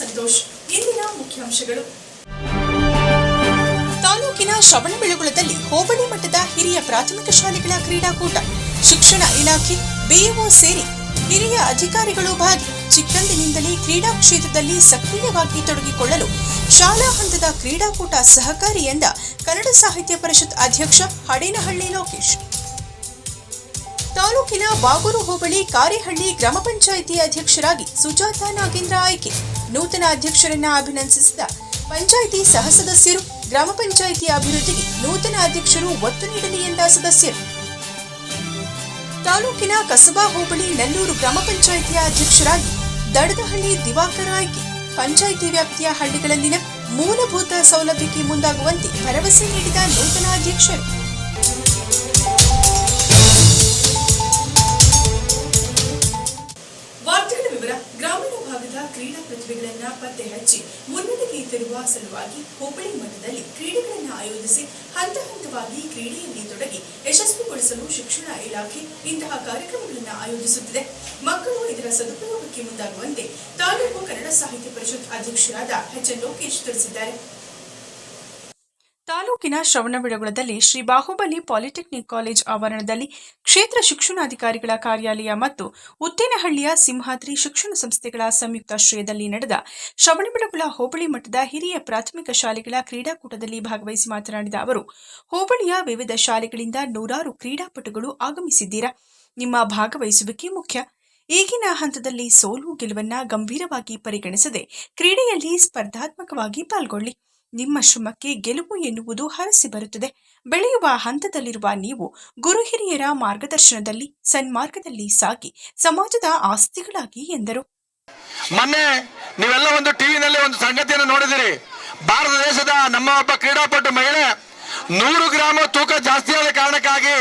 ಸಂತೋಷ್. ಇಂದಿನ ಮುಖ್ಯಾಂಶಗಳು. ತಾಲೂಕಿನ ಶ್ರವಣಬೆಳಗೊಳದಲ್ಲಿ ಹೋಬಳಿ ಮಟ್ಟದ ಹಿರಿಯ ಪ್ರಾಥಮಿಕ ಶಾಲೆಗಳ ಕ್ರೀಡಾಕೂಟ, ಶಿಕ್ಷಣ ಇಲಾಖೆ, ಬಿಇಒ ಸೇರಿ ಹಿರಿಯ ಅಧಿಕಾರಿಗಳು ಭಾಗಿ ಚಿಕ್ಕಂದಿನಿಂದಲೇ ಕ್ರೀಡಾ ಕ್ಷೇತ್ರದಲ್ಲಿ ಸಕ್ರಿಯವಾಗಿ ತೊಡಗಿಕೊಳ್ಳಲು ಶಾಲಾ ಹಂತದ ಕ್ರೀಡಾಕೂಟ ಸಹಕಾರಿ ಎಂದ ಕನ್ನಡ ಸಾಹಿತ್ಯ ಪರಿಷತ್ ಅಧ್ಯಕ್ಷ ಹಡೇನಹಳ್ಳಿ ಲೋಕೇಶ್. ತಾಲೂಕಿನ ಬಾಗೂರು ಹೋಬಳಿ ಕಾರೆಹಳ್ಳಿ ಗ್ರಾಮ ಪಂಚಾಯಿತಿ ಅಧ್ಯಕ್ಷರಾಗಿ ಸುಜಾತಾ ನಾಗೇಂದ್ರ ಆಯ್ಕೆ. ನೂತನ ಅಧ್ಯಕ್ಷರನ್ನ ಅಭಿನಂದಿಸಿದ ಪಂಚಾಯಿತಿ ಸಹ ಸದಸ್ಯರು, ಗ್ರಾಮ ಪಂಚಾಯಿತಿ ಅಭಿವೃದ್ಧಿಗೆ ನೂತನ ಅಧ್ಯಕ್ಷರು ಒತ್ತು ನೀಡಲಿ ಎಂದ ಸದಸ್ಯರು. ತಾಲೂಕಿನ ಕಸಬಾ ಹೋಬಳಿ ನಲ್ಲೂರು ಗ್ರಾಮ ಪಂಚಾಯಿತಿಯ ಅಧ್ಯಕ್ಷರಾಗಿ ದಡದಹಳ್ಳಿ ದಿವಾಕರ ಆಯ್ಕೆ. ಪಂಚಾಯಿತಿ ವ್ಯಾಪ್ತಿಯ ಹಳ್ಳಿಗಳಲ್ಲಿನ ಮೂಲಭೂತ ಸೌಲಭ್ಯಕ್ಕೆ ಮುಂದಾಗುವಂತೆ ಭರವಸೆ ನೀಡಿದ ನೂತನ ಅಧ್ಯಕ್ಷರು. ಕ್ರೀಡಾ ಪ್ರತಿಭೆಗಳನ್ನ ಪತ್ತೆ ಹಚ್ಚಿ ಮುನ್ನಡೆಗೆ ತರುವ ಸಲುವಾಗಿ ಹೋಬಳಿ ಮಟ್ಟದಲ್ಲಿ ಕ್ರೀಡೆಗಳನ್ನು ಆಯೋಜಿಸಿ ಹಂತ ಹಂತವಾಗಿ ಕ್ರೀಡೆಯಲ್ಲಿ ತೊಡಗಿ ಯಶಸ್ವಿಗೊಳಿಸಲು ಶಿಕ್ಷಣ ಇಲಾಖೆ ಇಂತಹ ಕಾರ್ಯಕ್ರಮಗಳನ್ನು ಆಯೋಜಿಸುತ್ತಿದೆ. ಮಕ್ಕಳು ಇದರ ಸದುಪಯೋಗಕ್ಕೆ ಮುಂದಾಗುವಂತೆ ತಾಲೂಕು ಕನ್ನಡ ಸಾಹಿತ್ಯ ಪರಿಷತ್ ಅಧ್ಯಕ್ಷರಾದ ಎಚ್ ಎನ್ ಲೋಕೇಶ್ ತಿಳಿಸಿದ್ದಾರೆ. ತಾಲೂಕಿನ ಶ್ರವಣಬೆಳಗೊಳದಲ್ಲಿ ಶ್ರೀ ಬಾಹುಬಲಿ ಪಾಲಿಟೆಕ್ನಿಕ್ ಕಾಲೇಜ್ ಆವರಣದಲ್ಲಿ ಕ್ಷೇತ್ರ ಶಿಕ್ಷಣಾಧಿಕಾರಿಗಳ ಕಾರ್ಯಾಲಯ ಮತ್ತು ಉತ್ತೇನಹಳ್ಳಿಯ ಸಿಂಹಾದ್ರಿ ಶಿಕ್ಷಣ ಸಂಸ್ಥೆಗಳ ಸಂಯುಕ್ತಾಶ್ರಯದಲ್ಲಿ ನಡೆದ ಶ್ರವಣಬೆಳಗೊಳ ಹೋಬಳಿ ಮಟ್ಟದ ಹಿರಿಯ ಪ್ರಾಥಮಿಕ ಶಾಲೆಗಳ ಕ್ರೀಡಾಕೂಟದಲ್ಲಿ ಭಾಗವಹಿಸಿ ಮಾತನಾಡಿದ ಅವರು, ಹೋಬಳಿಯ ವಿವಿಧ ಶಾಲೆಗಳಿಂದ ನೂರಾರು ಕ್ರೀಡಾಪಟುಗಳು ಆಗಮಿಸಿದ್ದೀರಾ? ನಿಮ್ಮ ಭಾಗವಹಿಸುವಿಕೆ ಮುಖ್ಯ. ಈಗಿನ ಹಂತದಲ್ಲಿ ಸೋಲು ಗೆಲುವನ್ನ ಗಂಭೀರವಾಗಿ ಪರಿಗಣಿಸದೆ ಕ್ರೀಡೆಯಲ್ಲಿ ಸ್ಪರ್ಧಾತ್ಮಕವಾಗಿ ಪಾಲ್ಗೊಳ್ಳಿ. ನಿಮ್ಮ ಶ್ರಮಕ್ಕೆ ಗೆಲುವು ಎನ್ನುವುದು ಹರಸಿ ಬರುತ್ತದೆ. ಬೆಳೆಯುವ ಹಂತದಲ್ಲಿರುವ ನೀವು ಗುರು ಹಿರಿಯರ ಮಾರ್ಗದರ್ಶನದಲ್ಲಿ, ಸನ್ಮಾರ್ಗದಲ್ಲಿ ಸಾಗಿ ಸಮಾಜದ ಆಸ್ತಿಗಳಾಗಿ ಎಂದರು. ಮೊನ್ನೆ ನೀವೆಲ್ಲ ಒಂದು ಟಿವಿನಲ್ಲಿ ಒಂದು ಸಂಗತಿಯನ್ನು ನೋಡಿದಿರಿ. ಭಾರತ ದೇಶದ ನಮ್ಮ ಒಬ್ಬ ಕ್ರೀಡಾಪಟು ಮಹಿಳೆ ನೂರು ಗ್ರಾಮ ತೂಕ ಜಾಸ್ತಿ ಆದ ಕಾರಣಕ್ಕಾಗಿ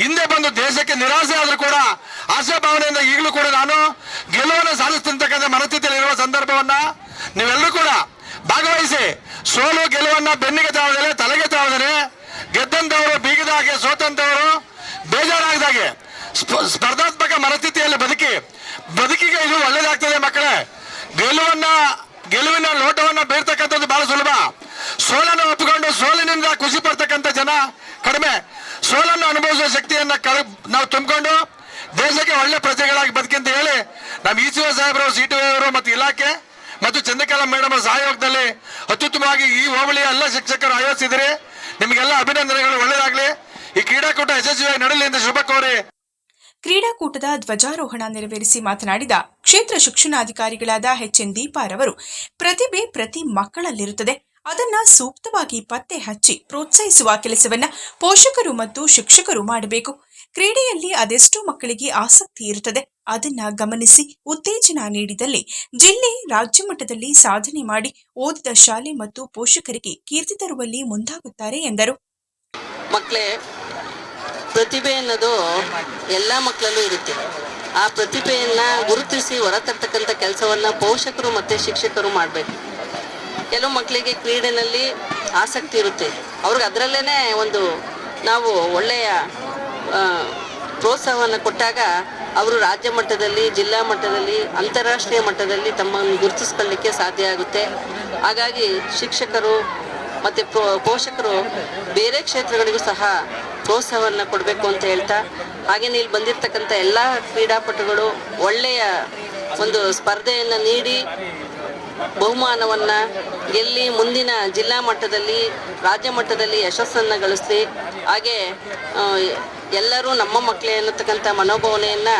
ಹಿಂದೆ ಬಂದು ದೇಶಕ್ಕೆ ನಿರಾಸೆ ಆದರೂ ಕೂಡ ಆಶಾಭಾವನೆಯಿಂದ ಈಗಲೂ ಕೂಡ ನಾನು ಗೆಲುವನ್ನು ಸಾಧಿಸ್ತಕ್ಕಂಥ ಮನಸ್ಥಿತಿಯಲ್ಲಿ ಇರುವ ಸಂದರ್ಭವನ್ನ ನೀವೆಲ್ಲರೂ ಕೂಡ ಭಾಗವಹಿಸಿ ಸೋಲು ಗೆಲುವನ್ನ ಬೆನ್ನಿಗೆ ತಾವದರೆ ತಲೆಗೆ ತಾವದರೆ ಗೆದ್ದಂತವರು ಬೀಗಿದ ಹಾಗೆ ಸೋತಂತವರು ಬೇಜಾರಾಗದಾಗೆ. ಸ್ಪ- ಸ್ಪರ್ಧಾತ್ಮಕ ಮನಸ್ಥಿತಿಯಲ್ಲಿ ಬದುಕಿ, ಬದುಕಿಗೆ ಇದು ಒಳ್ಳೇದಾಗ್ತದೆ ಮಕ್ಕಳೇ. ಗೆಲುವನ್ನ, ಗೆಲುವಿನ ಲೋಟವನ್ನ ಬೀರ್ತಕ್ಕಂಥದ್ದು ಬಹಳ ಸುಲಭ. ಸೋಲನ್ನು ಒಪ್ಪಿಕೊಂಡು ಸೋಲಿನಿಂದ ಖುಷಿ ಪಡ್ತಕ್ಕಂಥ ಜನ ಕಡಿಮೆ. ಸೋಲನ್ನು ಅನುಭವಿಸುವ ಶಕ್ತಿಯನ್ನ ನಾವು ತುಂಬಿಕೊಂಡು ದೇಶಕ್ಕೆ ಒಳ್ಳೆ ಪ್ರಜೆಗಳಾಗಿ ಬದುಕಿ ಅಂತ ಹೇಳಿ, ನಮ್ಮ ಇ ಸಿ ಸಾಹೇಬರು, ಸಿ ಟಿ ಅವರು ಮತ್ತು ಇಲಾಖೆ ಮತ್ತು ಚಂದ್ರಕಲಾ ಮೇಡಮ್ ಸಹಯೋಗದಲ್ಲಿ ಅತ್ಯುತ್ತಮವಾಗಿ ಈ ಹೋಬಳಿಯ ಎಲ್ಲ ಶಿಕ್ಷಕರು ಆಯೋಜಿಸಿದಿರಿ ನಿಮಗೆಲ್ಲ ಅಭಿನಂದನೆಗಳು, ಒಳ್ಳೆಯದಾಗಲಿ. ಈ ಕ್ರೀಡಾಕೂಟ ಯಶಸ್ವಿಯಾಗಿ ನಡೆಯಲಿ ಎಂದು ಶುಭ ಕೋರಿ. ಕ್ರೀಡಾಕೂಟದ ಧ್ವಜಾರೋಹಣ ನೆರವೇರಿಸಿ ಮಾತನಾಡಿದ ಕ್ಷೇತ್ರ ಶಿಕ್ಷಣಾಧಿಕಾರಿಗಳಾದ ಎಚ್ ಎನ್ ದೀಪಾರವರು ಪ್ರತಿಭೆ ಪ್ರತಿ ಮಕ್ಕಳಲ್ಲಿರುತ್ತದೆ. ಅದನ್ನ ಸೂಕ್ತವಾಗಿ ಪತ್ತೆ ಹಚ್ಚಿ ಪ್ರೋತ್ಸಾಹಿಸುವ ಕೆಲಸವನ್ನ ಪೋಷಕರು ಮತ್ತು ಶಿಕ್ಷಕರು ಮಾಡಬೇಕು. ಕ್ರೀಡೆಯಲ್ಲಿ ಅದೆಷ್ಟೋ ಮಕ್ಕಳಿಗೆ ಆಸಕ್ತಿ ಇರುತ್ತದೆ. ಅದನ್ನ ಗಮನಿಸಿ ಉತ್ತೇಜನ ನೀಡಿದಲ್ಲಿ ಜಿಲ್ಲೆ ರಾಜ್ಯ ಮಟ್ಟದಲ್ಲಿ ಸಾಧನೆ ಮಾಡಿ ಓದಿದ ಶಾಲೆ ಮತ್ತು ಪೋಷಕರಿಗೆ ಕೀರ್ತಿ ತರುವಲ್ಲಿ ಮುಂದಾಗುತ್ತಾರೆ ಎಂದರು. ಮಕ್ಕಳೇ ಪ್ರತಿಭೆ ಅನ್ನೋದು ಎಲ್ಲ ಮಕ್ಕಳಲ್ಲೂ ಇರುತ್ತೆ. ಆ ಪ್ರತಿಭೆಯನ್ನ ಗುರುತಿಸಿ ಹೊರತರ್ತಕ್ಕಂಥ ಕೆಲಸವನ್ನ ಪೋಷಕರು ಮತ್ತೆ ಶಿಕ್ಷಕರು ಮಾಡಬೇಕು. ಕೆಲವು ಮಕ್ಕಳಿಗೆ ಕ್ರೀಡೆನಲ್ಲಿ ಆಸಕ್ತಿ ಇರುತ್ತೆ. ಅವ್ರಿಗೆ ಅದರಲ್ಲೇ ಒಂದು ನಾವು ಒಳ್ಳೆಯ ಪ್ರೋತ್ಸಾಹವನ್ನು ಕೊಟ್ಟಾಗ ಅವರು ರಾಜ್ಯ ಮಟ್ಟದಲ್ಲಿ, ಜಿಲ್ಲಾ ಮಟ್ಟದಲ್ಲಿ, ಅಂತಾರಾಷ್ಟ್ರೀಯ ಮಟ್ಟದಲ್ಲಿ ತಮ್ಮನ್ನು ಗುರುತಿಸ್ಕೊಳ್ಳಿಕ್ಕೆ ಸಾಧ್ಯ ಆಗುತ್ತೆ. ಹಾಗಾಗಿ ಶಿಕ್ಷಕರು ಮತ್ತು ಪೋಷಕರು ಬೇರೆ ಕ್ಷೇತ್ರಗಳಿಗೂ ಸಹ ಪ್ರೋತ್ಸಾಹವನ್ನು ಕೊಡಬೇಕು ಅಂತ ಹೇಳ್ತಾ ಹಾಗೆಯೇ ಇಲ್ಲಿ ಬಂದಿರತಕ್ಕಂಥ ಎಲ್ಲ ಕ್ರೀಡಾಪಟುಗಳು ಒಳ್ಳೆಯ ಒಂದು ಸ್ಪರ್ಧೆಯನ್ನು ನೀಡಿ, ಬಹುಮಾನವನ್ನು ಗೆಲ್ಲಿ ಮುಂದಿನ ಜಿಲ್ಲಾ ಮಟ್ಟದಲ್ಲಿ, ರಾಜ್ಯ ಮಟ್ಟದಲ್ಲಿ ಯಶಸ್ಸನ್ನು ಗಳಿಸಿ ಹಾಗೆ ಎಲ್ಲರೂ ನಮ್ಮ ಮಕ್ಕಳೇ ಅನ್ನತಕ್ಕಂಥ ಮನೋಭಾವನೆಯನ್ನು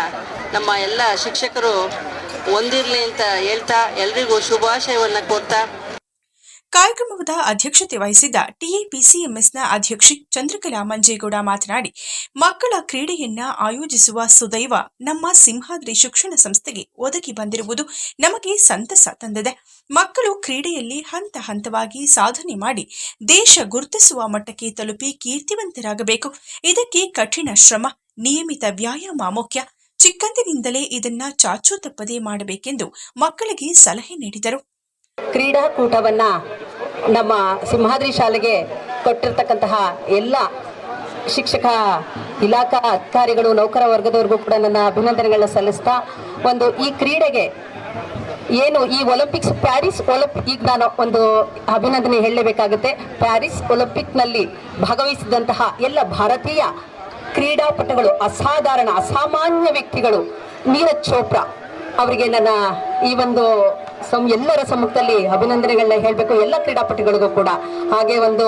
ನಮ್ಮ ಎಲ್ಲ ಶಿಕ್ಷಕರು ಹೊಂದಿರಲಿ ಅಂತ ಹೇಳ್ತಾ ಎಲ್ರಿಗೂ ಶುಭಾಶಯವನ್ನು ಕೋರ್ತಾ. ಕಾರ್ಯಕ್ರಮದ ಅಧ್ಯಕ್ಷತೆ ವಹಿಸಿದ್ದ ಟಿಎಪಿಸಿಎಂಎಸ್ನ ಅಧ್ಯಕ್ಷೆ ಚಂದ್ರಕಲಾ ಮಂಜೇಗೌಡ ಮಾತನಾಡಿ, ಮಕ್ಕಳ ಕ್ರೀಡೆಯನ್ನ ಆಯೋಜಿಸುವ ಸುದೈವ ನಮ್ಮ ಸಿಂಹಾದ್ರಿ ಶಿಕ್ಷಣ ಸಂಸ್ಥೆಗೆ ಒದಗಿ ಬಂದಿರುವುದು ನಮಗೆ ಸಂತಸ ತಂದಿದೆ. ಮಕ್ಕಳು ಕ್ರೀಡೆಯಲ್ಲಿ ಹಂತ ಹಂತವಾಗಿ ಸಾಧನೆ ಮಾಡಿ, ದೇಶ ಗುರುತಿಸುವ ಮಟ್ಟಕ್ಕೆ ತಲುಪಿ ಕೀರ್ತಿವಂತರಾಗಬೇಕು. ಇದಕ್ಕೆ ಕಠಿಣ ಶ್ರಮ, ನಿಯಮಿತ ವ್ಯಾಯಾಮ ಮುಖ್ಯ. ಚಿಕ್ಕಂದಿನಿಂದಲೇ ಇದನ್ನ ಚಾಚೂ ತಪ್ಪದೇ ಮಾಡಬೇಕೆಂದು ಮಕ್ಕಳಿಗೆ ಸಲಹೆ ನೀಡಿದರು. ಕ್ರೀಡಾಕೂಟವನ್ನ ನಮ್ಮ ಸಿಂಹಾದ್ರಿ ಶಾಲೆಗೆ ಕೊಟ್ಟಿರ್ತಕ್ಕಂತಹ ಎಲ್ಲ ಶಿಕ್ಷಕ ಇಲಾಖಾ ಅಧಿಕಾರಿಗಳು, ನೌಕರ ವರ್ಗದವರಿಗೂ ಕೂಡ ನನ್ನ ಅಭಿನಂದನೆಗಳನ್ನ ಸಲ್ಲಿಸ್ತಾ ಒಂದು ಈ ಕ್ರೀಡೆಗೆ ಏನು ಈ ಒಲಿಂಪಿಕ್ಸ್, ಪ್ಯಾರಿಸ್ ಒಲಿಂಪಿಕ್, ಈಗ ನಾನು ಒಂದು ಅಭಿನಂದನೆ ಹೇಳಲೇಬೇಕಾಗುತ್ತೆ. ಪ್ಯಾರಿಸ್ ಒಲಿಂಪಿಕ್ನಲ್ಲಿ ಭಾಗವಹಿಸಿದಂತಹ ಎಲ್ಲ ಭಾರತೀಯ ಕ್ರೀಡಾಪಟುಗಳು, ಅಸಾಧಾರಣ, ಅಸಾಮಾನ್ಯ ವ್ಯಕ್ತಿಗಳು, ನೀರಜ್ ಚೋಪ್ರಾ ಅವರಿಗೆ ನನ್ನ ಈ ಒಂದು ಸಂ ಎಲ್ಲರ ಸಮ್ಮುಖದಲ್ಲಿ ಅಭಿನಂದನೆಗಳನ್ನ ಹೇಳಬೇಕು ಎಲ್ಲ ಕ್ರೀಡಾಪಟುಗಳಿಗೂ ಕೂಡ. ಹಾಗೆ ಒಂದು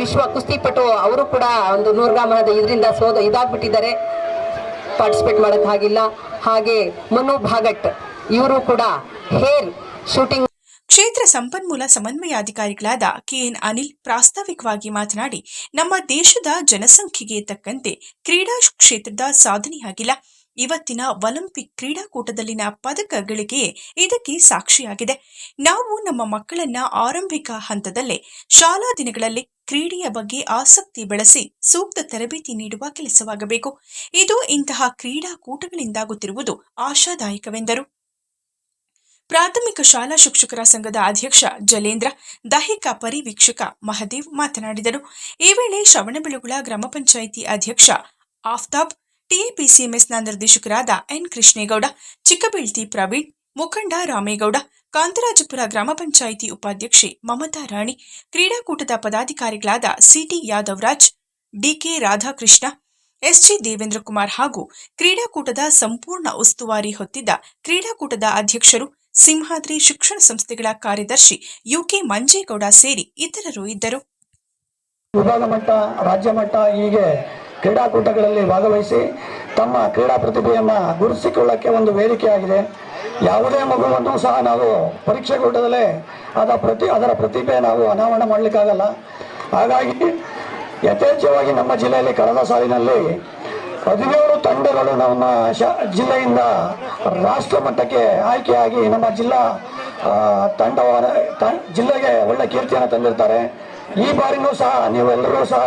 ವಿಶ್ವ ಕುಸ್ತಿಪಟು ಅವರು ಕೂಡ ಒಂದು ನೂರ್ಗಾಮನದ ಇದರಿಂದ ಸೋದ, ಇದಾಗ್ಬಿಟ್ಟಿದ್ದಾರೆ. ಪಾರ್ಟಿಸಿಪೇಟ್ ಮಾಡೋಕ್ಕಾಗಿಲ್ಲ ಹಾಗೆ ಮನು ಭಾಗಟ್ ಇವರು ಕೂಡ ಹೇರ್ ಶೂಟಿಂಗ್ ಕ್ಷೇತ್ರ ಸಂಪನ್ಮೂಲ ಸಮನ್ವಯಾಧಿಕಾರಿಗಳಾದ ಕೆಎನ್ ಅನಿಲ್ ಪ್ರಾಸ್ತಾವಿಕವಾಗಿ ಮಾತನಾಡಿ, ನಮ್ಮ ದೇಶದ ಜನಸಂಖ್ಯೆಗೆ ತಕ್ಕಂತೆ ಕ್ರೀಡಾ ಕ್ಷೇತ್ರದ ಸಾಧನೆಯಾಗಿಲ್ಲ ಇವತ್ತಿನ ಒಲಿಂಪಿಕ್ ಕ್ರೀಡಾಕೂಟದಲ್ಲಿನ ಪದಕಗಳಿಗೆ ಇದಕ್ಕೆ ಸಾಕ್ಷಿಯಾಗಿದೆ. ನಾವು ನಮ್ಮ ಮಕ್ಕಳನ್ನ ಆರಂಭಿಕ ಹಂತದಲ್ಲೇ ಶಾಲಾ ದಿನಗಳಲ್ಲಿ ಕ್ರೀಡೆಯ ಬಗ್ಗೆ ಆಸಕ್ತಿ ಬೆಳೆಸಿ ಸೂಕ್ತ ತರಬೇತಿ ನೀಡುವ ಕೆಲಸವಾಗಬೇಕು. ಇದು ಇಂತಹ ಕ್ರೀಡಾಕೂಟಗಳಿಂದಾಗುತ್ತಿರುವುದು ಆಶಾದಾಯಕವೆಂದರು. ಪ್ರಾಥಮಿಕ ಶಾಲಾ ಶಿಕ್ಷಕರ ಸಂಘದ ಅಧ್ಯಕ್ಷ ಜಲೇಂದ್ರ, ದೈಹಿಕ ಪರಿವೀಕ್ಷಕ ಮಹದೇವ್ ಮಾತನಾಡಿದರು. ಈ ವೇಳೆ ಶ್ರವಣಬೆಳಗುಳ ಗ್ರಾಮ ಪಂಚಾಯಿತಿ ಅಧ್ಯಕ್ಷ ಆಫ್ತಾಬ್ ಟಿಎಪಿಸಿಎಂಎಸ್ನ ನಿರ್ದೇಶಕರಾದ ಎನ್ ಕೃಷ್ಣೇಗೌಡ ಚಿಕ್ಕಬೀಳ್ತಿ ಪ್ರವೀಣ್, ಮುಖಂಡ ರಾಮೇಗೌಡ, ಕಾಂತರಾಜಪುರ ಗ್ರಾಮ ಪಂಚಾಯಿತಿ ಉಪಾಧ್ಯಕ್ಷೆ ಮಮತಾ ರಾಣಿ, ಕ್ರೀಡಾಕೂಟದ ಪದಾಧಿಕಾರಿಗಳಾದ C T Yadavraj, D K Radhakrishna, S G Devendra Kumar ಹಾಗೂ ಕ್ರೀಡಾಕೂಟದ ಸಂಪೂರ್ಣ ಉಸ್ತುವಾರಿ ಹೊತ್ತಿದ್ದ ಕ್ರೀಡಾಕೂಟದ ಅಧ್ಯಕ್ಷರು, ಸಿಂಹಾದ್ರಿ ಶಿಕ್ಷಣ ಸಂಸ್ಥೆಗಳ ಕಾರ್ಯದರ್ಶಿ ಯುಕೆ ಮಂಜೇಗೌಡ ಸೇರಿ ಇತರರು ಇದ್ದರು. ರಾಜ್ಯ ಮಟ್ಟ ಹೀಗೆ ಕ್ರೀಡಾಕೂಟಗಳಲ್ಲಿ ಭಾಗವಹಿಸಿ ತಮ್ಮ ಕ್ರೀಡಾ ಪ್ರತಿಭೆಯನ್ನು ಗುರುತಿಸಿಕೊಳ್ಳಕ್ಕೆ ಒಂದು ವೇದಿಕೆಯಾಗಿದೆ ಯಾವುದೇ ಮಗುವನ್ನು ಸಹ ನಾವು ಪರೀಕ್ಷೆ ಕೂಟದಲ್ಲೇ ಅದ ಪ್ರತಿ ಅದರ ಪ್ರತಿಭೆ ನಾವು ಅನಾವರಣ ಮಾಡಲಿಕ್ಕಾಗಲ್ಲ. ಹಾಗಾಗಿ ಯಥೇಚ್ಛವಾಗಿ ನಮ್ಮ ಜಿಲ್ಲೆಯಲ್ಲಿ ಕಳೆದ ಸಾಲಿನಲ್ಲಿ ಹದಿನೇಳು ತಂಡಗಳು ನಮ್ಮ ಜಿಲ್ಲೆಯಿಂದ ರಾಷ್ಟ್ರ ಮಟ್ಟಕ್ಕೆ ಆಯ್ಕೆಯಾಗಿ ನಮ್ಮ ಜಿಲ್ಲಾ ತಂಡ ಜಿಲ್ಲೆಗೆ ಒಳ್ಳೆ ಕೀರ್ತಿಯನ್ನು ತಂದಿರ್ತಾರೆ. ಈ ಬಾರಿನೂ ಸಹ ನೀವೆಲ್ಲರೂ ಸಹ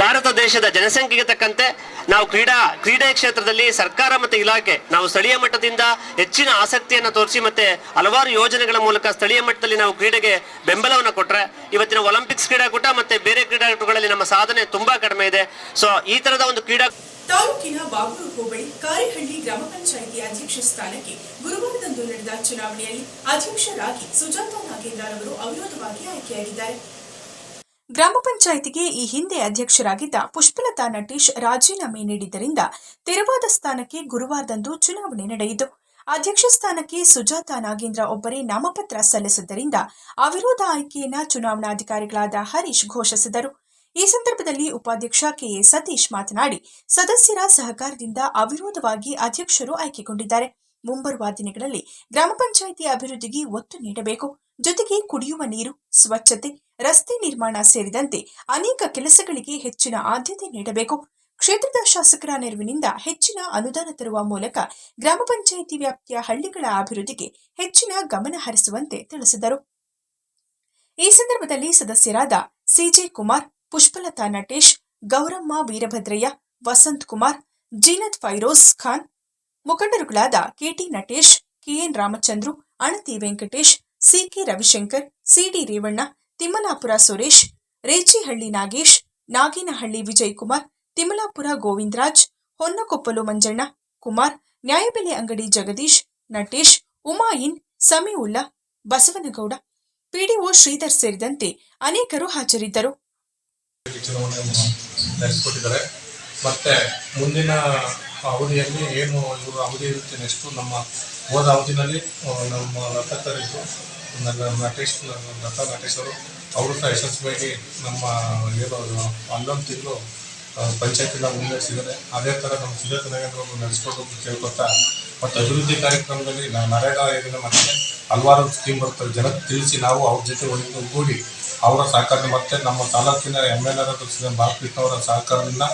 ಭಾರತ ದೇಶದ ಜನಸಂಖ್ಯೆಗೆ ತಕ್ಕಂತೆ ನಾವು ಕ್ರೀಡಾ, ಕ್ರೀಡೆ ಕ್ಷೇತ್ರದಲ್ಲಿ ಸರ್ಕಾರ ಮತ್ತು ಇಲಾಖೆ, ನಾವು ಸ್ಥಳೀಯ ಮಟ್ಟದಿಂದ ಹೆಚ್ಚಿನ ಆಸಕ್ತಿಯನ್ನು ತೋರಿಸಿ ಮತ್ತೆ ಹಲವಾರು ಯೋಜನೆಗಳ ಮೂಲಕ ಸ್ಥಳೀಯ ಮಟ್ಟದಲ್ಲಿ ನಾವು ಕ್ರೀಡೆಗೆ ಬೆಂಬಲವನ್ನು ಕೊಟ್ಟರೆ ಇವತ್ತಿನ ಒಲಿಂಪಿಕ್ಸ್ ಕ್ರೀಡಾಕೂಟ ಮತ್ತೆ ಬೇರೆ ಕ್ರೀಡಾಕೂಟಗಳಲ್ಲಿ ನಮ್ಮ ಸಾಧನೆ ತುಂಬಾ ಕಡಿಮೆ ಇದೆ. ಸೊ ಈ ತರದ ಒಂದು ಕ್ರೀಡಾ ತಾಲೂಕಿನ ಬಾಗೂರು ಹೋಬಳಿ ಕಾರಿಹಳ್ಳಿ ಗ್ರಾಮ ಪಂಚಾಯಿತಿ ಅಧ್ಯಕ್ಷ ಸ್ಥಾನಕ್ಕೆ ಗುರುವಾರದಂದು ನಡೆದ ಚುನಾವಣೆಯಲ್ಲಿ ಅಧ್ಯಕ್ಷರಾಗಿ ಸುಜಾತಾ ನಾಗೇಂದ್ರ ಅವರು ಅವಿರೋಧವಾಗಿ ಆಯ್ಕೆಯಾಗಿದ್ದಾರೆ. ಗ್ರಾಮ ಪಂಚಾಯಿತಿಗೆ ಈ ಹಿಂದೆ ಅಧ್ಯಕ್ಷರಾಗಿದ್ದ ಪುಷ್ಪಲತಾ ನಟೇಶ್ ರಾಜೀನಾಮೆ ನೀಡಿದ್ದರಿಂದ ತೆರವಾದ ಸ್ಥಾನಕ್ಕೆ ಗುರುವಾರದಂದು ಚುನಾವಣೆ ನಡೆಯಿತು. ಅಧ್ಯಕ್ಷ ಸ್ಥಾನಕ್ಕೆ ಸುಜಾತಾ ನಾಗೇಂದ್ರ ಒಬ್ಬರೇ ನಾಮಪತ್ರ ಸಲ್ಲಿಸಿದ್ದರಿಂದ ಅವಿರೋಧ ಆಯ್ಕೆಯನ್ನ ಚುನಾವಣಾಧಿಕಾರಿಗಳಾದ ಹರೀಶ್ ಘೋಷಿಸಿದರು. ಈ ಸಂದರ್ಭದಲ್ಲಿ ಉಪಾಧ್ಯಕ್ಷ ಕೆಎ ಸತೀಶ್ ಮಾತನಾಡಿ, ಸದಸ್ಯರ ಸಹಕಾರದಿಂದ ಅವಿರೋಧವಾಗಿ ಅಧ್ಯಕ್ಷರು ಆಯ್ಕೆಗೊಂಡಿದ್ದಾರೆ. ಮುಂಬರುವ ದಿನಗಳಲ್ಲಿ ಗ್ರಾಮ ಪಂಚಾಯಿತಿ ಅಭಿವೃದ್ಧಿಗೆ ಒತ್ತು ನೀಡಬೇಕು. ಜೊತೆಗೆ ಕುಡಿಯುವ ನೀರು, ಸ್ವಚ್ಛತೆ ರಸ್ತೆ ನಿರ್ಮಾಣ ಸೇರಿದಂತೆ ಅನೇಕ ಕೆಲಸಗಳಿಗೆ ಹೆಚ್ಚಿನ ಆದ್ಯತೆ ನೀಡಬೇಕು. ಕ್ಷೇತ್ರದ ಶಾಸಕರ ನೆರವಿನಿಂದ ಹೆಚ್ಚಿನ ಅನುದಾನ ತರುವ ಮೂಲಕ ಗ್ರಾಮ ಪಂಚಾಯಿತಿ ವ್ಯಾಪ್ತಿಯ ಹಳ್ಳಿಗಳ ಅಭಿವೃದ್ಧಿಗೆ ಹೆಚ್ಚಿನ ಗಮನ ಹರಿಸುವಂತೆ ತಿಳಿಸಿದರು. ಈ ಸಂದರ್ಭದಲ್ಲಿ ಸದಸ್ಯರಾದ CJ Kumar, Pushpalatha Natesh, Gowramma Veerabhadraiah, Vasanth Kumar, Zeenat Firoz Khan, ಮುಖಂಡರುಗಳಾದ K T Natesh, K N Ramachandru, Anathi Venkatesh, C K Ravishankar, C D Revanna Thimmalapura Suresh, Rechihalli Nagesh, Naginahalli Vijayakumar, Thimmalapura Govindaraj, Honnakoppalu Manjanna, Kumar, ನ್ಯಾಯಬೆಲೆ ಅಂಗಡಿ ಜಗದೀಶ್, ನಟೇಶ್ ಉಮಾಯಿನ್ ಸಮೀವುಲ್ಲಾ, ಬಸವನಗೌಡ, ಪಿಡಿಒ ಶ್ರೀಧರ್ ಸೇರಿದಂತೆ ಅನೇಕರು ಹಾಜರಿದ್ದರು. ಮತ್ತೆ ಮುಂದಿನ ಅವಧಿಯಲ್ಲಿ ಏನು ಇವರು ಅವಧಿ ಇರುತ್ತೆ ನೆಕ್ಸ್ಟು ನಮ್ಮ ಹೋದ ಅವಧಿನಲ್ಲಿ ನಮ್ಮ ನನ್ನ ನಟೇಶ್ ಲತಾ ನಟೇಶ್ ಅವರು ಅವರು ಸಹ ಯಶಸ್ವಿಯಾಗಿ ನಮ್ಮ ಏನು ಹನ್ನೊಂದು ತಿಂಗಳು ಪಂಚಾಯತಿನ ಮುನ್ನಡೆಸಿದ್ದಾರೆ. ಅದೇ ಥರ ನಮ್ಮ ಸುಜಾತ ನಗರವನ್ನು ಅವರು ನಡೆಸ್ಕೊಂಡು ಕೇಳ್ಕೊತಾ ಮತ್ತು ಅಭಿವೃದ್ಧಿ ಕಾರ್ಯಕ್ರಮದಲ್ಲಿ ನರೇಗಾ ಯೋಜನೆ ಮತ್ತೆ ಹಲವಾರು ಸ್ಕೀಮ್ ಬರ್ತವೆ. ಜನಕ್ಕೆ ತಿಳಿಸಿ ನಾವು ಅವ್ರ ಜೊತೆ ಒಗ್ಗೂಡಿ ಅವರ ಸಹಕಾರ ಮತ್ತೆ ನಮ್ಮ ತಾಲೂಕಿನ ಎಂ ಎಲ್ ಆರ್ ಬಾಲಕೃಷ್ಣವರ ಸಹಕಾರದಿಂದ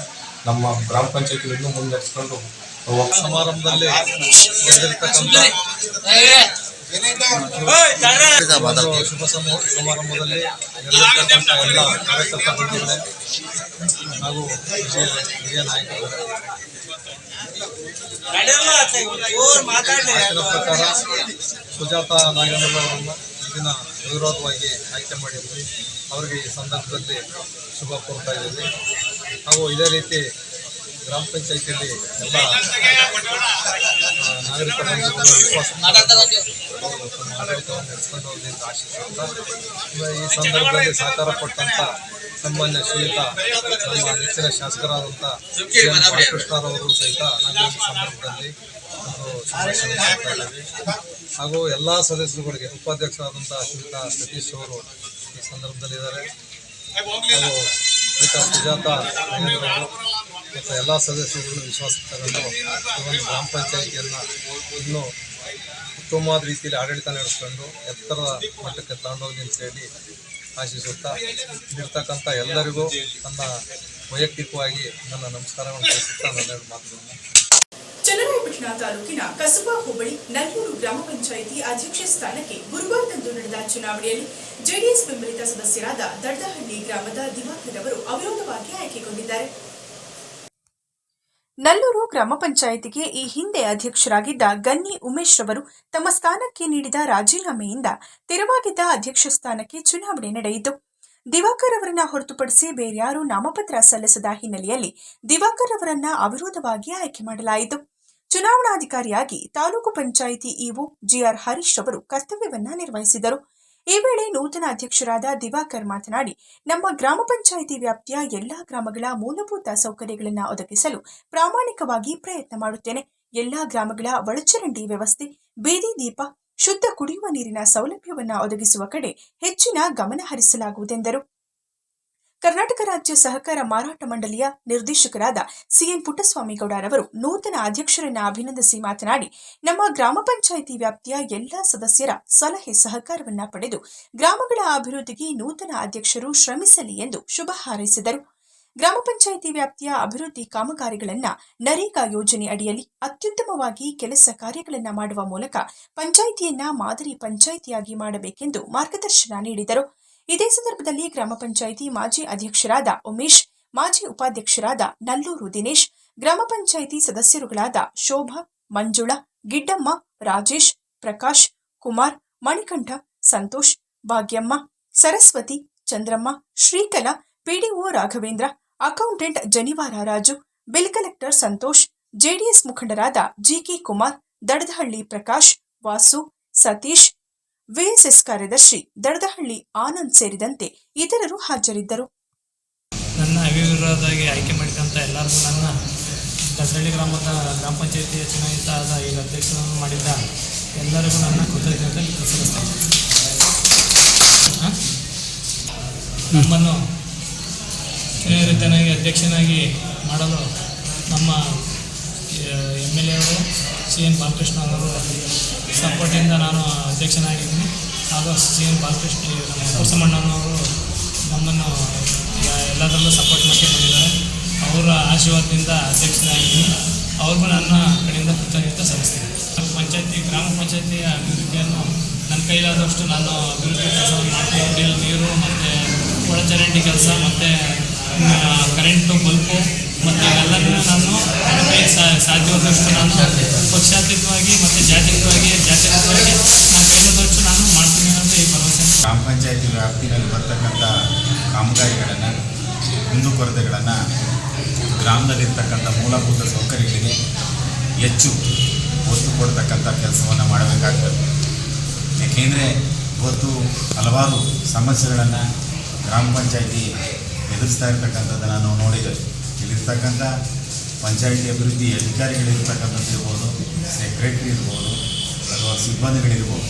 ನಮ್ಮ ಗ್ರಾಮ ಪಂಚಾಯತಿ ಇನ್ನೂ ಮುನ್ನಡೆಸ್ಕೊಂಡು ಸಮಾರಂಭದಲ್ಲಿ ಶುಭ ಸಮ- ಸಮಾರಂಭದಲ್ಲಿ ಎಲ್ಲ ಕಾರ್ಯಕರ್ತ ಹಾಗೂ ವಿಜಯ ವಿಜಯ ಆಯ್ಕೆಯ ಪ್ರಕಾರ ಸುಜಾತ ನಾಗೇಂದ್ರ ಅವರನ್ನು ಇದನ್ನ ವಿರೋಧವಾಗಿ ಆಯ್ಕೆ ಮಾಡಿದ್ವಿ. ಅವರಿಗೆ ಈ ಸಂದರ್ಭದಲ್ಲಿ ಶುಭ ಕೋರ್ತಾ ಇದ್ದೀವಿ. ಹಾಗೂ ಇದೇ ರೀತಿ ಗ್ರಾಮ ಪಂಚಾಯತಿಯಲ್ಲಿ ಎಲ್ಲ ನಾಗರಿಕ ಆಡಳಿತವನ್ನು ನಡೆಸ್ಕೊಂಡು ಹೋಗಿ ಈ ಸಂದರ್ಭದಲ್ಲಿ ಸಹಕಾರ ಕೊಟ್ಟಂತ ಸನ್ಮಾನ್ಯ ಶ್ರೀಯುತ ನಮ್ಮ ನೆಚ್ಚಿನ ಶಾಸಕರಾದಂಥ ಕೃಷ್ಣರವರು ಸಹಿತ ನಾವು ಈ ಸಂದರ್ಭದಲ್ಲಿ ಹಾಗೂ ಎಲ್ಲ ಸದಸ್ಯರುಗಳಿಗೆ ಉಪಾಧ್ಯಕ್ಷರಾದಂಥ ಶ್ರೀಯುತ ಸತೀಶ್ ಅವರು ಈ ಸಂದರ್ಭದಲ್ಲಿದ್ದಾರೆ. ಹಾಗೂ ಶ್ರೀಯುತ ಸುಜಾತ ಮತ್ತು ಎಲ್ಲ ಸದಸ್ಯರುಗಳು ವಿಶ್ವಾಸ ತಗೊಂಡು ಈ ಒಂದು ಗ್ರಾಮ ಪಂಚಾಯಿತಿಯನ್ನು ಇನ್ನೂ ಉತ್ತಮವಾದ ರೀತಿಯಲ್ಲಿ ಆಡಳಿತ ನಡೆಸ್ಕೊಂಡು ಎತ್ತರದ ಮಟ್ಟಕ್ಕೆ ತಗೊಂಡೋಗಿ ಅಂತ ಹೇಳಿ ಆಶಿಸುತ್ತಾ ಇಲ್ಲಿರ್ತಕ್ಕಂಥ ಎಲ್ಲರಿಗೂ ನನ್ನ ವೈಯಕ್ತಿಕವಾಗಿ ನನ್ನ ನಮಸ್ಕಾರವನ್ನು ತಿಳಿಸುತ್ತಾ ನನ್ನೆರಡು ಮಾತುಗಳನ್ನು ಚನ್ನರಾಯಪಟ್ಟಣ ತಾಲೂಕಿನ ಕಸಬಾ ಹೋಬಳಿ ನಲ್ಲೂರು ಗ್ರಾಮ ಪಂಚಾಯಿತಿ ಅಧ್ಯಕ್ಷ ಸ್ಥಾನಕ್ಕೆ ಗುರುವಾರದಂದು ನಡೆದ ಚುನಾವಣೆಯಲ್ಲಿ ಜೆಡಿಎಸ್ ಬೆಂಬಲಿತ ಸದಸ್ಯರಾದ ದಡ್ಡಹಳ್ಳಿ ಗ್ರಾಮದ ದಿವಾಕರ್ ಅವರು ಅವಿರೋಧವಾಗಿ ಆಯ್ಕೆಗೊಂಡಿದ್ದಾರೆ. ನಲ್ಲೂರು ಗ್ರಾಮ ಪಂಚಾಯಿತಿಗೆ ಈ ಹಿಂದೆ ಅಧ್ಯಕ್ಷರಾಗಿದ್ದ ಗನ್ನಿ ಉಮೇಶ್ ರವರು ತಮ್ಮ ಸ್ಥಾನಕ್ಕೆ ನೀಡಿದ ರಾಜೀನಾಮೆಯಿಂದ ತೆರವಾಗಿದ್ದ ಅಧ್ಯಕ್ಷ ಸ್ಥಾನಕ್ಕೆ ಚುನಾವಣೆ ನಡೆಯಿತು. ದಿವಾಕರ್ ಅವರನ್ನ ಹೊರತುಪಡಿಸಿ ಬೇರ್ಯಾರು ನಾಮಪತ್ರ ಸಲ್ಲಿಸದ ಹಿನ್ನೆಲೆಯಲ್ಲಿ ದಿವಾಕರ್ ಅವರನ್ನ ಅವಿರೋಧವಾಗಿ ಆಯ್ಕೆ ಮಾಡಲಾಯಿತು. ಚುನಾವಣಾಧಿಕಾರಿಯಾಗಿ taluk panchayat EO G R Harish ಅವರು ಕರ್ತವ್ಯವನ್ನ ನಿರ್ವಹಿಸಿದರು. ಈ ವೇಳೆ ನೂತನ ಅಧ್ಯಕ್ಷರಾದ ದಿವಾಕರ್ ಮಾತನಾಡಿ, ನಮ್ಮ ಗ್ರಾಮ ಪಂಚಾಯಿತಿ ವ್ಯಾಪ್ತಿಯ ಎಲ್ಲಾ ಗ್ರಾಮಗಳ ಮೂಲಭೂತ ಸೌಕರ್ಯಗಳನ್ನು ಒದಗಿಸಲು ಪ್ರಾಮಾಣಿಕವಾಗಿ ಪ್ರಯತ್ನ ಮಾಡುತ್ತೇನೆ. ಎಲ್ಲಾ ಗ್ರಾಮಗಳ ಒಳಚರಂಡಿ ವ್ಯವಸ್ಥೆ, ಬೀದಿ ದೀಪ, ಶುದ್ಧ ಕುಡಿಯುವ ನೀರಿನ ಸೌಲಭ್ಯವನ್ನು ಒದಗಿಸುವ ಕಡೆ ಹೆಚ್ಚಿನ ಗಮನ ಹರಿಸಲಾಗುವುದೆಂದರು ಕರ್ನಾಟಕ ರಾಜ್ಯ ಸಹಕಾರ ಮಾರಾಟ ಮಂಡಳಿಯ ನಿರ್ದೇಶಕರಾದ ಸಿಎನ್ ಪುಟ್ಟಸ್ವಾಮಿಗೌಡರವರು ನೂತನ ಅಧ್ಯಕ್ಷರನ್ನ ಅಭಿನಂದಿಸಿ ಮಾತನಾಡಿ, ನಮ್ಮ ಗ್ರಾಮ ಪಂಚಾಯಿತಿ ವ್ಯಾಪ್ತಿಯ ಎಲ್ಲಾ ಸದಸ್ಯರ ಸಲಹೆ ಸಹಕಾರವನ್ನ ಪಡೆದು ಗ್ರಾಮಗಳ ಅಭಿವೃದ್ಧಿಗೆ ನೂತನ ಅಧ್ಯಕ್ಷರು ಶ್ರಮಿಸಲಿ ಎಂದು ಶುಭ ಹಾರೈಸಿದರು. ಗ್ರಾಮ ಪಂಚಾಯಿತಿ ವ್ಯಾಪ್ತಿಯ ಅಭಿವೃದ್ಧಿ ಕಾಮಗಾರಿಗಳನ್ನ ನರೇಗಾ ಯೋಜನೆ ಅಡಿಯಲ್ಲಿ ಅತ್ಯುತ್ತಮವಾಗಿ ಕೆಲಸ ಕಾರ್ಯಗಳನ್ನ ಮಾಡುವ ಮೂಲಕ ಪಂಚಾಯಿತಿಯನ್ನ ಮಾದರಿ ಪಂಚಾಯಿತಿಯಾಗಿ ಮಾಡಬೇಕೆಂದು ಮಾರ್ಗದರ್ಶನ ನೀಡಿದರು. ಇದೇ ಸಂದರ್ಭದಲ್ಲಿ ಗ್ರಾಮ ಪಂಚಾಯಿತಿ ಮಾಜಿ ಅಧ್ಯಕ್ಷರಾದ ಉಮೇಶ್, ಮಾಜಿ ಉಪಾಧ್ಯಕ್ಷರಾದ ನಲ್ಲೂರು ದಿನೇಶ್, ಗ್ರಾಮ panchayat ಸದಸ್ಯರುಗಳಾದ Shobha, Manjula, Giddamma, Rajesh, Prakash, Kumar, Manikantha, Santhosh, Bhagyamma, Saraswathi, Chandramma, Srikala, PDO Raghavendra, accountant Janivara Raju, bill collector Santhosh, JDS ಮುಖಂಡರಾದ G K Kumar, Dadadahalli Prakash, Vasu, Satish VSS ಕಾರ್ಯದರ್ಶಿ ದಡದಹಳ್ಳಿ ಆನಂದ್ ಸೇರಿದಂತೆ ಇತರರು ಹಾಜರಿದ್ದರು ನನ್ನ ಅವಿರೋಧವಾಗಿ ಆಯ್ಕೆ ಮಾಡಿದಂಥ ಎಲ್ಲರಿಗೂ ನನ್ನ ದಸರಳ್ಳಿ ಗ್ರಾಮದ ಗ್ರಾಮ ಪಂಚಾಯತಿಯ ಚುನಾಯಿತ ಆದ ಈಗ ಅಧ್ಯಕ್ಷರನ್ನು ಮಾಡಿದ್ದ ಎಲ್ಲರಿಗೂ ನನ್ನ ಕೃತಜ್ಞತೆ? ನಮ್ಮನ್ನು ಚುನಾಯಿತನಾಗಿ ಅಧ್ಯಕ್ಷನಾಗಿ ಮಾಡಲು ನಮ್ಮ ಎಂ ಎಲ್ ಎ ಅವರು, ಸಿ ಎನ್ ಬಾಲಕೃಷ್ಣ ಅವರು ಸಪೋರ್ಟಿಂದ ನಾನು ಅಧ್ಯಕ್ಷನಾಗಿದ್ದೀನಿ. ಹಾಗೂ ಸಿ ಎಂ ಬಾಲಕೃಷ್ಣ ನಮ್ಮ ಕೂಸಮಣ್ಣನವರು ನಮ್ಮನ್ನು ಎಲ್ಲದರಲ್ಲೂ ಸಪೋರ್ಟ್ ಮಾಡ್ಕೊಂಡಿದ್ದಾರೆ ಅವರ ಆಶೀರ್ವಾದದಿಂದ ಅಧ್ಯಕ್ಷನಾಗಿದ್ದೀನಿ. ಅವ್ರಿಗೂ ನನ್ನ ಕಡೆಯಿಂದ ಕೃತಜ್ಞತೆ ಸಲ್ಲಿಸ್ತೀನಿ. ಪಂಚಾಯತಿ, ಗ್ರಾಮ ಪಂಚಾಯತಿಯ ಅಭಿವೃದ್ಧಿಯನ್ನು ನನ್ನ ಕೈಲಾದಷ್ಟು ನಾನು ಅಭಿವೃದ್ಧಿ ಕೆಲಸವನ್ನು ಮಾಡ್ತೀನಿ. ನೀರು ಮತ್ತು ಒಳಚರಂಡಿ ಕೆಲಸ ಮತ್ತು ಕರೆಂಟು ಬಲ್ಪು ಮತ್ತು ಎಲ್ಲದನ್ನೂ ನಾನು ನನ್ನ ಕೈ ಸಾಧ್ಯವಾದಷ್ಟು ನಾನು ಪಕ್ಷಾತೀತವಾಗಿ ಮತ್ತು ಜಾತ್ಯತೀತವಾಗಿ ಜಾತ್ಯತೀತವಾಗಿ ನನ್ನ ಕೈಲಾದಷ್ಟು ನಾನು ಮಾಡ್ತೀನಿ ಅನ್ನೋದು ಈ ಭರವಸೆ ಗ್ರಾಮ ಪಂಚಾಯತಿ ವ್ಯಾಪ್ತಿನಲ್ಲಿ ಬರ್ತಕ್ಕಂಥ ಕಾಮಗಾರಿಗಳನ್ನು ಕುಂದುಕೊರತೆಗಳನ್ನು ಗ್ರಾಮದಲ್ಲಿರ್ತಕ್ಕಂಥ ಮೂಲಭೂತ ಸೌಕರ್ಯಗಳಿಗೆ ಹೆಚ್ಚು ಒತ್ತು ಕೊಡ್ತಕ್ಕಂಥ ಕೆಲಸವನ್ನು ಮಾಡಬೇಕಾಗ್ತದೆ. ಯಾಕೆಂದರೆ ಇವತ್ತು ಹಲವಾರು ಸಮಸ್ಯೆಗಳನ್ನು ಗ್ರಾಮ ಪಂಚಾಯಿತಿ ಎದುರಿಸ್ತಾ ಇರ್ತಕ್ಕಂಥದ್ದನ್ನು ನಾವು ನೋಡಿದ್ದೇವೆ ಇಲ್ಲಿರ್ತಕ್ಕಂಥ ಪಂಚಾಯಿತಿ ಅಭಿವೃದ್ಧಿ ಅಧಿಕಾರಿಗಳಿರ್ತಕ್ಕಂಥದ್ದು ಇರ್ಬೋದು ಸೆಕ್ರೆಟ್ರಿ ಇರ್ಬೋದು, ಅಥವಾ ಸಿಬ್ಬಂದಿಗಳಿರ್ಬೋದು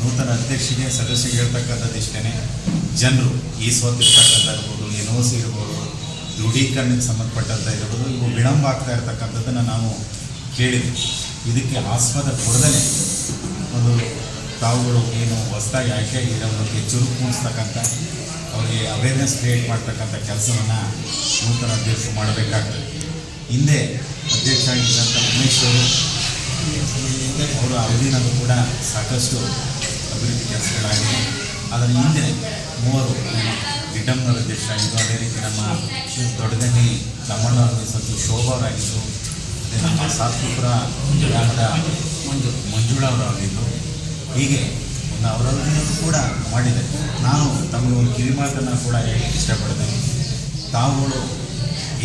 ನೂತನ ಅಧ್ಯಕ್ಷರಿಗೆ ಸದಸ್ಯರಿಗೆ ಹೇಳ್ತಕ್ಕಂಥದ್ದು ಇಷ್ಟೇ ಜನರು ಈ ಸೋತಿರ್ತಕ್ಕಂಥ ಇರ್ಬೋದು ಎನ್ ಒ ಸಿ ಇರ್ಬೋದು, ದೃಢೀಕರಣಕ್ಕೆ ಸಂಬಂಧಪಟ್ಟಂಥ ಇರ್ಬೋದು, ಇವು ವಿಳಂಬ ಆಗ್ತಾ ಇರ್ತಕ್ಕಂಥದ್ದನ್ನು ನಾವು ಕೇಳಿದ್ವಿ. ಇದಕ್ಕೆ ಆಸ್ಪದ ಕೊಡದೇ ಒಂದು ತಾವುಗಳು ಏನು ಹೊಸದಾಗಿ ಆಯ್ಕೆ ಆಗಿರೋದಕ್ಕೆ ಚುರುಕು ಮೂಡಿಸ್ತಕ್ಕಂಥ, ಅವರಿಗೆ ಅವೇರ್ನೆಸ್ ಕ್ರಿಯೇಟ್ ಮಾಡ್ತಕ್ಕಂಥ ಕೆಲಸವನ್ನು ನೂತನ ಅಧ್ಯಕ್ಷರು ಮಾಡಬೇಕಾಗ್ತದೆ. ಹಿಂದೆ ಅಧ್ಯಕ್ಷ ಆಗಿದ್ದಂಥ ಉಮೇಶ್ ಅವರು ಅವರ ಅವಧಿನಲ್ಲೂ ಕೂಡ ಸಾಕಷ್ಟು ಅಭಿವೃದ್ಧಿ ಕೆಲಸಗಳಾಗಿದೆ ಅದರ ಹಿಂದೆ ಮೂವರು ಗಿಡ್ಡಮ್ಮನವರ ಅಧ್ಯಕ್ಷ ಆಗಿದ್ದು ಅದೇ ರೀತಿ ನಮ್ಮ ದೊಡ್ಡದಲ್ಲಿ ತಮ್ಮಣ್ಣವರ ಸ್ವಲ್ಪ ಶೋಭಾವರಾಗಿದ್ದು ಅದೇ ನಮ್ಮ ಸಾತ್ಪುರ ಗ್ರಾಮದ ಮಂಜು, ಮಂಜುಳಾ ಅವರಾಗಿದ್ದರು ಹೀಗೆ ಒಂದು ಅವರವಧಿನಲ್ಲೂ ಕೂಡ ಮಾಡಿದೆ. ನಾನು ತಮಗೆ ಒಂದು ಕಿವಿಮಾತನ್ನು ಕೂಡ ಹೇಳಕ್ಕೆ ಇಷ್ಟಪಡ್ತೇನೆ. ತಾವುಗಳು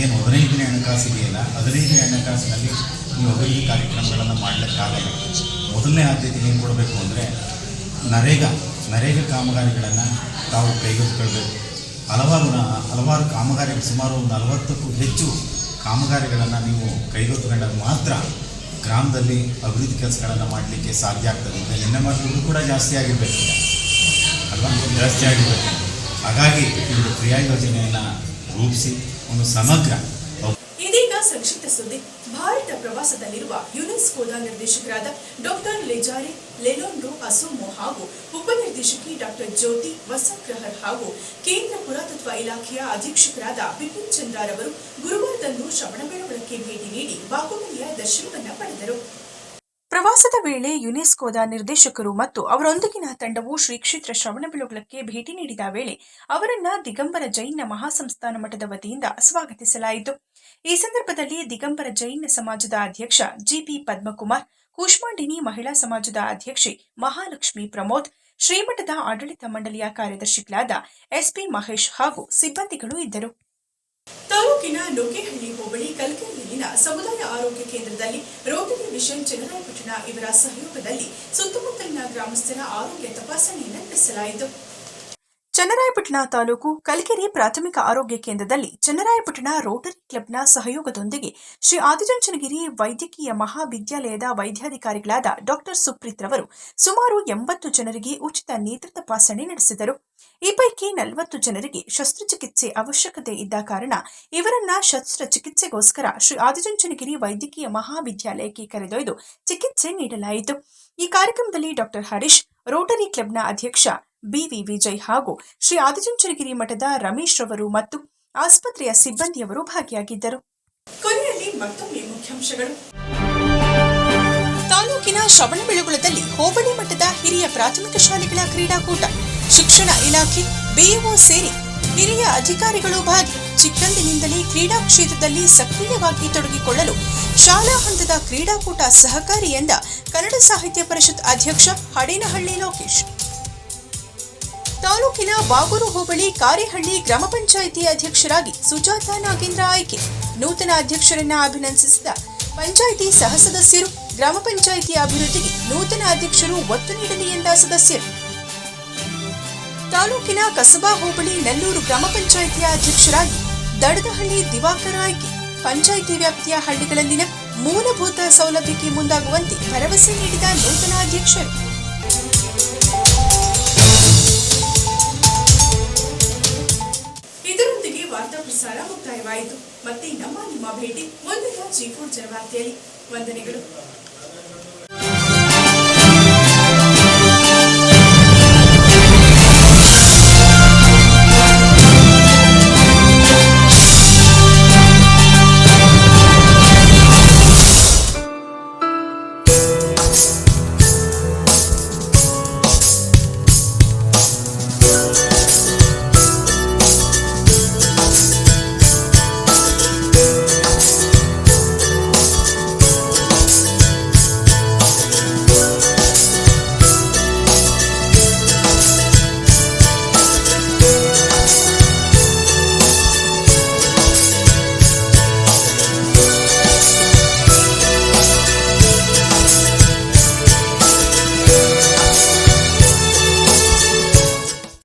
ಏನು ಹದಿನೈದನೇ ಹಣಕಾಸು ಇದೆಯಲ್ಲ ಹದಿನೈದನೇ ಹಣಕಾಸಿನಲ್ಲಿ ನೀವು ಅಭಿವೃದ್ಧಿ ಕಾರ್ಯಕ್ರಮಗಳನ್ನು ಮಾಡಲಿಕ್ಕಾಗಲ್ಲ. ಮೊದಲನೇ ಆದ್ಯತೆ ಏನು ಕೊಡಬೇಕು ಅಂದರೆ ನರೇಗಾ ನರೇಗಾ ಕಾಮಗಾರಿಗಳನ್ನು ತಾವು ಕೈಗೆತ್ತಿಕೊಳ್ಬೇಕು. ಹಲವಾರು ಹಲವಾರು ಕಾಮಗಾರಿಗಳು ಸುಮಾರು ಒಂದು ನಲವತ್ತಕ್ಕೂ ಹೆಚ್ಚು ಕಾಮಗಾರಿಗಳನ್ನು ನೀವು ಕೈಗೆತ್ತಿಕೊಂಡಾಗ ಮಾತ್ರ ಗ್ರಾಮದಲ್ಲಿ ಅಭಿವೃದ್ಧಿ ಕೆಲಸಗಳನ್ನು ಮಾಡಲಿಕ್ಕೆ ಸಾಧ್ಯ ಆಗ್ತದೆ. ಆರ್ ಕೂಡ ಜಾಸ್ತಿ ಆಗಿರಬೇಕು ಅಲ್ವಾ? ಜಾಸ್ತಿ ಆಗಿರಬೇಕು. ಹಾಗಾಗಿ ಇವರು ಕ್ರಿಯಾ ಯೋಜನೆಯನ್ನು ರೂಪಿಸಿ ಒಂದು ಸಮಗ್ರ ಸಂಕ್ಷಿಪ್ತ ಸುದ್ದಿ. ಭಾರತ ಪ್ರವಾಸದಲ್ಲಿರುವ ಯುನೆಸ್ಕೋದ ನಿರ್ದೇಶಕರಾದ ಡಾಕ್ಟರ್ ಲೆಜಾರಿ ಲೆಲೊಂಡೋ ಅಸೋಮೋ ಹಾಗೂ ಉಪನಿರ್ದೇಶಕಿ ಡಾಕ್ಟರ್ ಜ್ಯೋತಿ ವಸಗ್ರಹರ್ ಹಾಗೂ ಕೇಂದ್ರ ಪುರಾತತ್ವ ಇಲಾಖೆಯ ಅಧೀಕ್ಷಕರಾದ ಬಿಪಿನ್ ಚಂದ್ರರವರು ಗುರುವಾರದಂದು ಶ್ರವಣಬೆಳಗೊಳಕ್ಕೆ ಭೇಟಿ ನೀಡಿ ಬಾಹುಬಲಿಯ ದರ್ಶನವನ್ನ ಪಡೆದರು. ಪ್ರವಾಸದ ವೇಳೆ ಯುನೆಸ್ಕೋದ ನಿರ್ದೇಶಕರು ಮತ್ತು ಅವರೊಂದಿಗಿನ ತಂಡವು ಶ್ರೀ ಕ್ಷೇತ್ರ ಶ್ರವಣಬೆಳಗೊಳಕ್ಕೆ ಭೇಟಿ ನೀಡಿದ ವೇಳೆ ಅವರನ್ನ ದಿಗಂಬರ ಜೈನ ಮಹಾಸಂಸ್ಥಾನ ಮಠದ ವತಿಯಿಂದ ಸ್ವಾಗತಿಸಲಾಯಿತು. ಈ ಸಂದರ್ಭದಲ್ಲಿ ದಿಗಂಬರ ಜೈನ ಸಮಾಜದ ಅಧ್ಯಕ್ಷ ಜಿಪಿ ಪದ್ಮಕುಮಾರ್, ಕೂಷ್ಮಾಂಡಿನಿ ಮಹಿಳಾ ಸಮಾಜದ ಅಧ್ಯಕ್ಷೆ ಮಹಾಲಕ್ಷ್ಮಿ ಪ್ರಮೋದ್, ಶ್ರೀಮಠದ ಆಡಳಿತ ಮಂಡಳಿಯ ಕಾರ್ಯದರ್ಶಿಗಳಾದ ಎಸ್ಪಿ ಮಹೇಶ್ ಹಾಗೂ ಸಿಬ್ಬಂದಿಗಳು ಇದ್ದರು. ತಾಲೂಕಿನ ನೊಗೇಹಳ್ಳಿ ಹೋಬಳಿ ಸಮುದಾಯ ಆರೋಗ್ಯ ಕೇಂದ್ರದಲ್ಲಿ ರೋಟರಿ ಮಿಷನ್ ಚನ್ನರಾಯಪಟ್ಟಣ ಇವರ ಸಹಯೋಗದಲ್ಲಿ ಸುತ್ತಮುತ್ತಲಿನ ಗ್ರಾಮಸ್ಥರ ಆರೋಗ್ಯ ತಪಾಸಣೆಯನ್ನು ನಡೆಸಲಾಯಿತು. ಚನ್ನರಾಯಪಟ್ಟಣ ತಾಲೂಕು ಕಲ್ಕೆರೆ ಪ್ರಾಥಮಿಕ ಆರೋಗ್ಯ ಕೇಂದ್ರದಲ್ಲಿ ಚನ್ನರಾಯಪಟ್ಟಣ ರೋಟರಿ ಕ್ಲಬ್ನ ಸಹಯೋಗದೊಂದಿಗೆ ಶ್ರೀ ಆದಿಚುಂಚನಗಿರಿ ವೈದ್ಯಕೀಯ ಮಹಾವಿದ್ಯಾಲಯದ ವೈದ್ಯಾಧಿಕಾರಿಗಳಾದ ಡಾಕ್ಟರ್ ಸುಪ್ರೀತ್ ರವರು ಸುಮಾರು ಎಂಬತ್ತು ಜನರಿಗೆ ಉಚಿತ ನೇತ್ರ ತಪಾಸಣೆ ನಡೆಸಿದರು. ಈ ಪೈಕಿ ನಲವತ್ತು ಜನರಿಗೆ ಶಸ್ತ್ರಚಿಕಿತ್ಸೆ ಅವಶ್ಯಕತೆ ಇದ್ದ ಕಾರಣ ಇವರನ್ನ ಶಸ್ತ್ರಚಿಕಿತ್ಸೆಗೋಸ್ಕರ ಶ್ರೀ ಆದಿಚುಂಚನಗಿರಿ ವೈದ್ಯಕೀಯ ಮಹಾವಿದ್ಯಾಲಯಕ್ಕೆ ಕರೆದೊಯ್ದು ಚಿಕಿತ್ಸೆ ನೀಡಲಾಯಿತು. ಈ ಕಾರ್ಯಕ್ರಮದಲ್ಲಿ ಡಾಕ್ಟರ್ ಹರೀಶ್, ರೋಟರಿ ಕ್ಲಬ್ನ ಅಧ್ಯಕ್ಷ ಬಿವಿ ವಿಜಯ್ ಹಾಗೂ ಶ್ರೀ ಆದಿಚುಂಚನಗಿರಿ ಮಠದ ರಮೇಶ್ ರವರು ಮತ್ತು ಆಸ್ಪತ್ರೆಯ ಸಿಬ್ಬಂದಿಯವರು ಭಾಗಿಯಾಗಿದ್ದರು. ಕೊನೆಯಲ್ಲಿ ಮತ್ತೊಮ್ಮೆ ಮುಖ್ಯಾಂಶಗಳು. ತಾಲೂಕಿನ ಶ್ರವಣಬೆಳಗೊಳದಲ್ಲಿ ಹೋಬಳಿ ಮಟ್ಟದ ಹಿರಿಯ ಪ್ರಾಥಮಿಕ ಶಾಲೆಗಳ ಕ್ರೀಡಾಕೂಟ, ಶಿಕ್ಷಣ ಇಲಾಖೆ, ಬಿಇಒ ಸೇರಿ ಹಿರಿಯ ಅಧಿಕಾರಿಗಳು ಭಾಗಿ ಚಿಕ್ಕಂದಿನಿಂದಲೇ ಕ್ರೀಡಾ ಕ್ಷೇತ್ರದಲ್ಲಿ ಸಕ್ರಿಯವಾಗಿ ತೊಡಗಿಕೊಳ್ಳಲು ಶಾಲಾ ಹಂತದ ಕ್ರೀಡಾಕೂಟ ಸಹಕಾರಿ ಎಂದ ಕನ್ನಡ ಸಾಹಿತ್ಯ ಪರಿಷತ್ ಅಧ್ಯಕ್ಷ ಹಡೇನಹಳ್ಳಿ ಲೋಕೇಶ್. ತಾಲೂಕಿನ ಬಾಗೂರು ಹೋಬಳಿ ಕಾರಿಹಳ್ಳಿ ಗ್ರಾಮ ಪಂಚಾಯಿತಿ ಅಧ್ಯಕ್ಷರಾಗಿ ಸುಜಾತ ನಾಗೇಂದ್ರ ಆಯ್ಕೆ. ನೂತನ ಅಧ್ಯಕ್ಷರನ್ನ ಅಭಿನಂದಿಸಿದ ಪಂಚಾಯಿತಿ ಸಹ ಸದಸ್ಯರು, ಗ್ರಾಮ ಪಂಚಾಯಿತಿ ಅಭಿವೃದ್ಧಿಗೆ ನೂತನ ಅಧ್ಯಕ್ಷರು ಒತ್ತು ನೀಡಲಿ ಎಂದ ಸದಸ್ಯರು. ತಾಲೂಕಿನ ಕಸಬಾ ಹೋಬಳಿ ನಲ್ಲೂರು ಗ್ರಾಮ ಪಂಚಾಯಿತಿಯ ಅಧ್ಯಕ್ಷರಾಗಿ ದಡದಹಳ್ಳಿ ದಿವಾಕರ ಆಯ್ಕೆ. ಪಂಚಾಯಿತಿ ವ್ಯಾಪ್ತಿಯ ಹಳ್ಳಿಗಳಲ್ಲಿನ ಮೂಲಭೂತ ಸೌಲಭ್ಯಕ್ಕೆ ಮುಂದಾಗುವಂತೆ ಭರವಸೆ ನೀಡಿದ ನೂತನ ಅಧ್ಯಕ್ಷರು. ಮುಕ್ತಾಯವಾಯಿತು ಮತ್ತೆ ನಮ್ಮ ನಿಮ್ಮ ಭೇಟಿ. ಮುಂದಿನ ಜೀಪೂರ್ ಜನವಾರ್ತೆಯಲ್ಲಿ ವಂದನೆಗಳು.